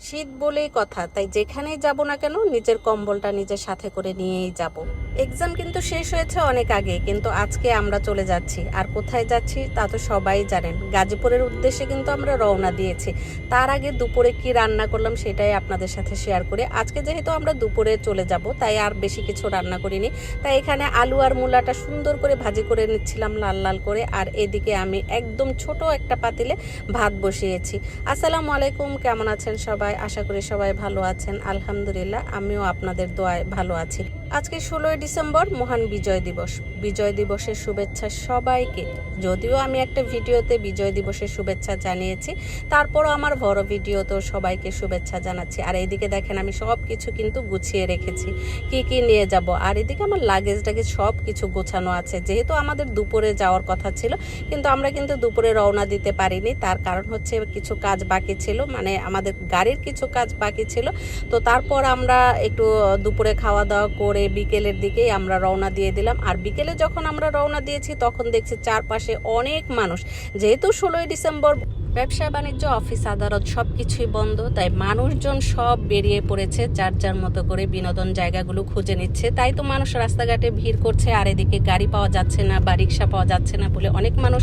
শীত বলেই কথা, তাই যেখানেই যাব না কেন নিজের কম্বলটা নিজের সাথে করে নিয়েই যাব। এক্সাম কিন্তু শেষ হয়েছে অনেক আগে, কিন্তু আজকে আমরা চলে যাচ্ছি। আর কোথায় যাচ্ছি তা তো সবাই জানেন। গাজীপুরের উদ্দেশ্যে কিন্তু আমরা রওনা দিয়েছি। তার আগে দুপুরে কি রান্না করলাম সেটাই আপনাদের সাথে শেয়ার করে। আজকে যেহেতু আমরা দুপুরে চলে যাব, তাই আর বেশি কিছু রান্না করিনি। তাই এখানে আলু আর মূলাটা সুন্দর করে ভাজি করে নিচ্ছিলাম লাল লাল করে। আর এদিকে আমি একদম ছোট একটা পাতিলে ভাত বসিয়েছি। আসসালামু আলাইকুম, কেমন আছেন সবাই? আশা করি সবাই ভালো আছেন। আলহামদুলিল্লাহ আমিও আপনাদের দোয়ায় ভালো আছি। আজকে ষোলোই ডিসেম্বর মহান বিজয় দিবস। বিজয় দিবসের শুভেচ্ছা সবাইকে। যদিও আমি একটা ভিডিওতে বিজয় দিবসের শুভেচ্ছা জানিয়েছি, তারপরও আমার বড় ভিডিওতেও সবাইকে শুভেচ্ছা জানাচ্ছি। আর এইদিকে দেখেন, আমি সব কিছু কিন্তু গুছিয়ে রেখেছি। কি কি নিয়ে যাব? আর এদিকে আমার লাগেজ টাগেজ সব কিছু গোছানো আছে। যেহেতু আমাদের দুপুরে যাওয়ার কথা ছিল, কিন্তু আমরা কিন্তু দুপুরে রওনা দিতে পারিনি। তার কারণ হচ্ছে কিছু কাজ বাকি ছিল মানে আমাদের গাড়ির কিছু কাজ বাকি ছিল। তো তারপর আমরা একটু দুপুরে খাওয়া দাওয়া করে বিকেলের দিকেই আমরা রওনা দিয়ে দিলাম। আর বিকেলে যখন আমরা রওনা দিয়েছি, তখন দেখছি চারপাশে অনেক মানুষ। যেহেতু ষোলোই ডিসেম্বর, ব্যবসা বাণিজ্য, অফিস, আদালত সব কিছুই বন্ধ, তাই মানুষজন সব বেরিয়ে পড়েছে, যার যার মতো করে বিনোদন জায়গাগুলো খুঁজে নিচ্ছে। তাই তো মানুষ রাস্তাঘাটে ভিড় করছে, আর এদিকে গাড়ি পাওয়া যাচ্ছে না বা রিক্সা পাওয়া যাচ্ছে না বলে অনেক মানুষ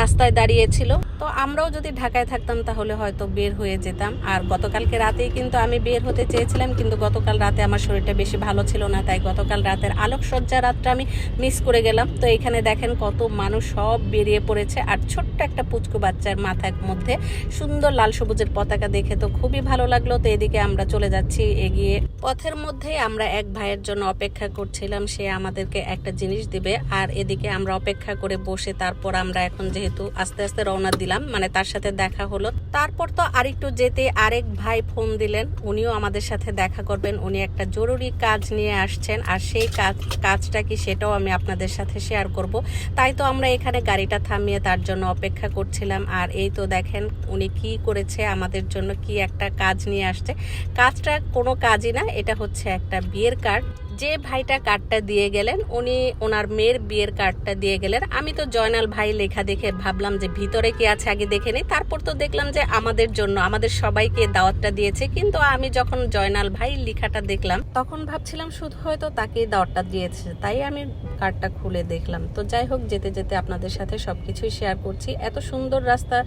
রাস্তায় দাঁড়িয়েছিল। তো আমরাও যদি ঢাকায় থাকতাম, তাহলে হয়তো বের হয়ে যেতাম। আর গতকালকে রাতেই কিন্তু আমি বের হতে চেয়েছিলাম, কিন্তু গতকাল রাতে আমার শরীরটা বেশি ভালো ছিল না, তাই গতকাল রাতের আলোকসজ্জা রাতটা আমি মিস করে গেলাম। তো এখানে দেখেন কত মানুষ সব বেরিয়ে পড়েছে, আর ছোট্ট একটা পুচকু বাচ্চার মাথার মধ্যে সুন্দর লাল সবুজের পতাকা দেখে তো খুবই ভালো লাগল। তো এদিকে আমরা চলে যাচ্ছি, এগিয়ে পথের মধ্যেই আমরা এক ভাইয়ের জন্য অপেক্ষা করছিলাম, সে আমাদেরকে একটা জিনিস দিবে, আর এদিকে আমরা অপেক্ষা করে বসে তারপর আমরা এখন যেহেতু আস্তে আস্তে রওনা দিলাম মানে তার সাথে দেখা হলো। তারপর তো আরেকটু যেতে আরেক ভাই ফোন দিলেন, উনিও আমাদের সাথে দেখা করবেন। উনি একটা জরুরি কাজ নিয়ে আসছেন, আর সেই কাজ, কাজটা কি সেটাও আমি আপনাদের সাথে শেয়ার করব। তাই তো আমরা এখানে গাড়িটা থামিয়ে তার জন্য অপেক্ষা করছিলাম, আর এই তো দেখেন উনি কি করেছে, আমাদের জন্য কি একটা কাজ নিয়ে আসছে। কাজটা কোনো কাজই না, এটা হচ্ছে একটা বিয়ের কার্ড। যে ভাইটা কার্ডটা দিয়ে গেলেন, উনি ওনার মেয়ের বিয়ের কার্ডটা দিয়ে গেলেন। আমি তো জয়নাল ভাই লেখা দেখে ভাবলাম যে ভিতরে কি আছে আগে দেখে নিই। তারপর তো দেখলাম যে আমাদের জন্য, আমাদের সবাইকে দাওয়াতটা দিয়েছে। কিন্তু আমি যখন জয়নাল ভাই লেখাটা দেখলাম, তখন ভাবছিলাম শুধু হয়তো তাকেই দাওয়াতটা দিয়েছে। তাই আমি কার্ডটা খুলে দেখলাম। তো যাই হোক, যেতে যেতে আপনাদের সাথে সবকিছুই শেয়ার করছি। এত সুন্দর রাস্তা,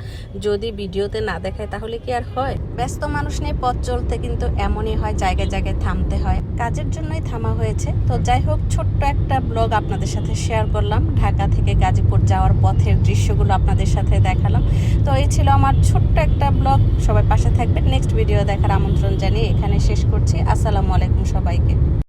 যদি ভিডিওতে না দেখায় তাহলে কি আর হয়? ব্যস্ত মানুষ নিয়ে পথ চলতে কিন্তু এমনই হয়, জায়গায় জায়গায় থামতে হয়। কাজের জন্যই থামা হয়েছে। তো যাই হোক, ছোট্ট একটা ব্লগ আপনাদের সাথে শেয়ার করলাম। ঢাকা থেকে গাজীপুর যাওয়ার পথের দৃশ্যগুলো আপনাদের সাথে দেখালাম। তো এই ছিল আমার ছোট্ট একটা ব্লগ। সবাই পাশে থাকবেন। নেক্সট ভিডিও দেখার আমন্ত্রণ জানিয়ে এখানে শেষ করছি। আসসালামু আলাইকুম সবাইকে।